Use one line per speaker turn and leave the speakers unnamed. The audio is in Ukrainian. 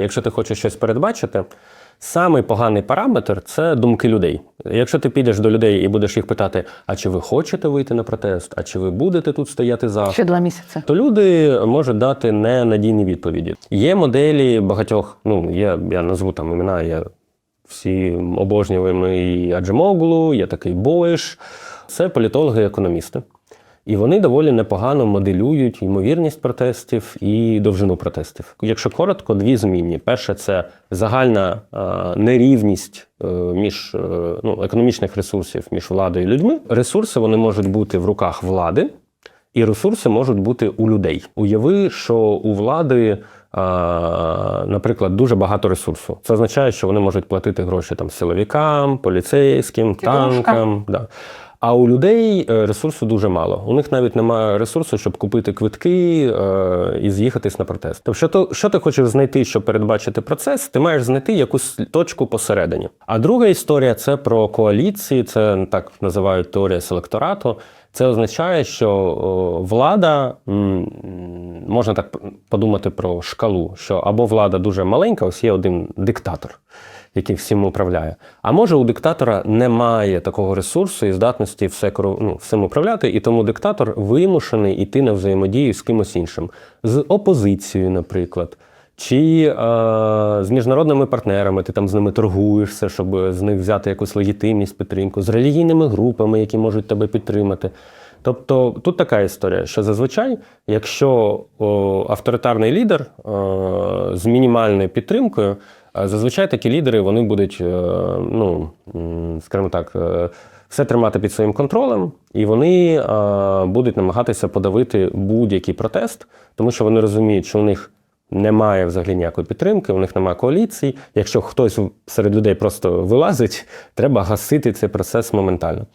Якщо ти хочеш щось передбачити, самий поганий параметр це думки людей. Якщо ти підеш до людей і будеш їх питати, а чи ви хочете вийти на протест, а чи ви будете тут стояти за
Ще два місяці.
то люди можуть дати ненадійні відповіді. Є моделі багатьох, ну є, я назву там імена, є всі обожнюємо і Аджемоглу, є такий Боєш. Це політологи і вони доволі непогано моделюють ймовірність протестів і довжину протестів. Якщо коротко, дві змінні. Перше, це загальна нерівність е, між е, ну, економічних ресурсів між владою і людьми. Ресурси вони можуть бути в руках влади, і ресурси можуть бути у людей. Уяви, що у влади, наприклад, дуже багато ресурсу. Це означає, що вони можуть платити гроші там силовикам, поліцейським, танкам. Да. А у людей е, ресурсу дуже мало. У них навіть немає ресурсу, щоб купити квитки е, і з'їхатись на протест. Тобто, що, то, що ти хочеш знайти, щоб передбачити процес, ти маєш знайти якусь точку посередині. А друга історія це про коаліції, це так називають теорія селекторату. Це означає, що влада можна так подумати про шкалу, що або влада дуже маленька, ось є один диктатор, який всім управляє. А може у диктатора немає такого ресурсу і здатності все ну, всім управляти, і тому диктатор вимушений іти на взаємодію з кимось іншим, з опозицією, наприклад. Чи е, з міжнародними партнерами ти там з ними торгуєшся, щоб з них взяти якусь легітимність, підтримку, з релігійними групами, які можуть тебе підтримати. Тобто тут така історія, що зазвичай, якщо о, авторитарний лідер е, з мінімальною підтримкою, зазвичай такі лідери вони будуть, е, ну скажімо так, е, все тримати під своїм контролем, і вони е, будуть намагатися подавити будь-який протест, тому що вони розуміють, що у них немає взагалі ніякої підтримки, у них немає коаліції. Якщо хтось серед людей просто вилазить, треба гасити цей процес моментально.